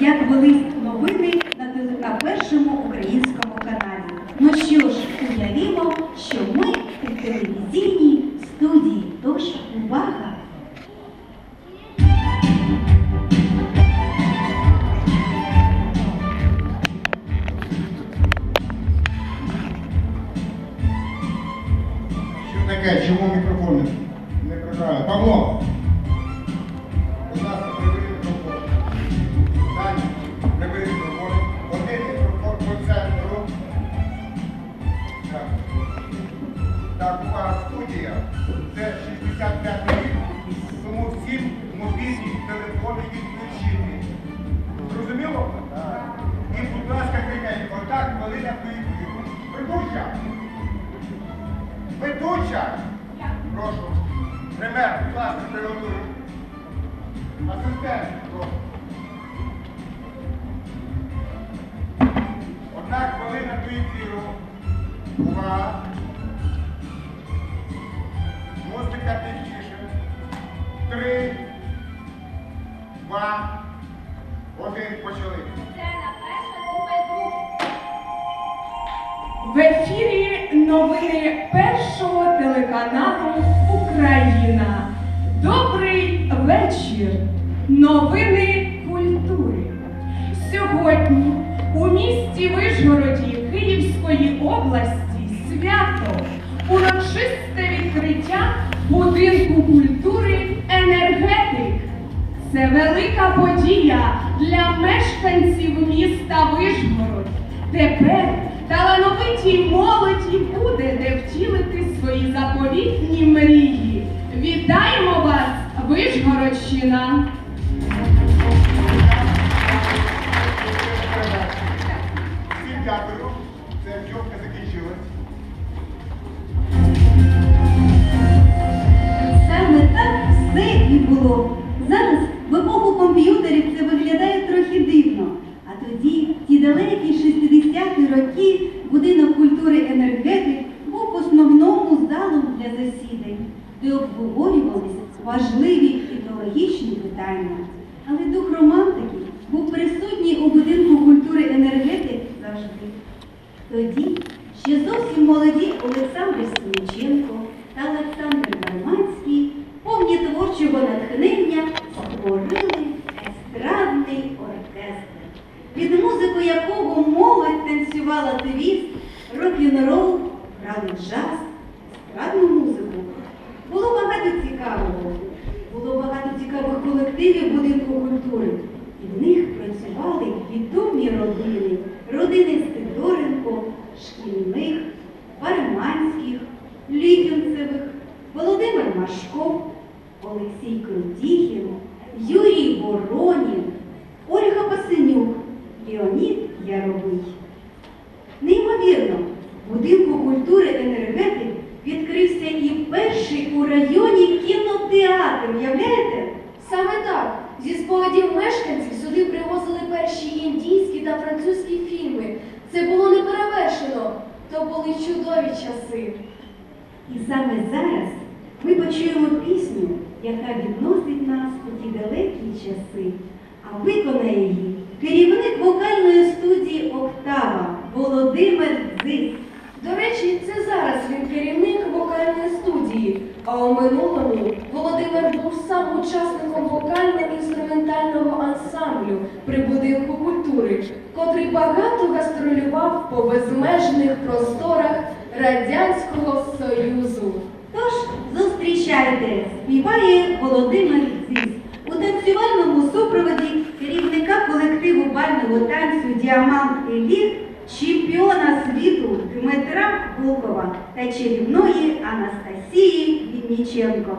як велись новини на, теле- першому українському каналі. Ну що ж, уявімо, що ми в телевізійній студії. Тож увага! Що таке? Чому мікрофон не прибрали? Павло! Так, студія. Це 65 рік. Тому всім мобільні телефони відключити. Зрозуміло? І, будь ласка, тихенько, отак, хвилина поїхали. Ведуча! Ведуча! Прошу. Пример, будь ласка, приготуй. Асистент, прошу. Одна хвилина до ефіру. Увага. Музика тихіше. Три, два, один, почали. Сцена перша Купельбрук. В ефірі новини першого телеканалу Україна. Добрий вечір. Новини культури. Сьогодні у місті Вишгороді Київської області свято урочисте відкриття будинку культури енергетик. Це велика подія для мешканців міста Вишгород. Тепер талановитій молоді буде де втілити свої заповітні мрії. Було. Зараз в епоху комп'ютерів це виглядає трохи дивно. А тоді, в ті далекі 60-ті роки, будинок культури енергетик був основному залом для засідань, де обговорювалися важливі ідеологічні питання. Але дух романтики був присутній у будинку культури енергетик завжди. Тоді ще зовсім молоді Олександр Сініченко та Олександр творчого натхнення, створили естрадний оркестр, під музику якого молодь танцювала твіст, рок-н-рол, грали джаз, естрадну музику. Було багато цікавого, було багато цікавих колективів будинку культури. І в них працювали відомі родини, родини Стидоренко, шкільних, Барманських, Літінцевих, Володимир Машков, Олексій Крутіхін, Юрій Воронін, Ольга Пасенюк, Леонід Яровий. Неймовірно, в будинку культури енергетик відкрився і перший у районі кінотеатр. Уявляєте? Саме так. Зі спогадів мешканців сюди привозили перші індійські та французькі фільми. Це було неперевершено. То були чудові часи. І саме зараз ми почуємо пісню, яка відносить нас у ті далекі часи, а виконає її керівник вокальної студії Октава Володимир Дзис. До речі, це зараз він керівник вокальної студії. А у минулому Володимир був сам учасником вокально-інструментального ансамблю при будинку культури, котрий багато гастролював по безмежних просторах Радянського Союзу. Тож співає Володимир Зіс у танцювальному супроводі керівника колективу бального танцю Діамант Еліт, чемпіона світу Дмитра Волкова та чарівної Анастасії Вінніченко.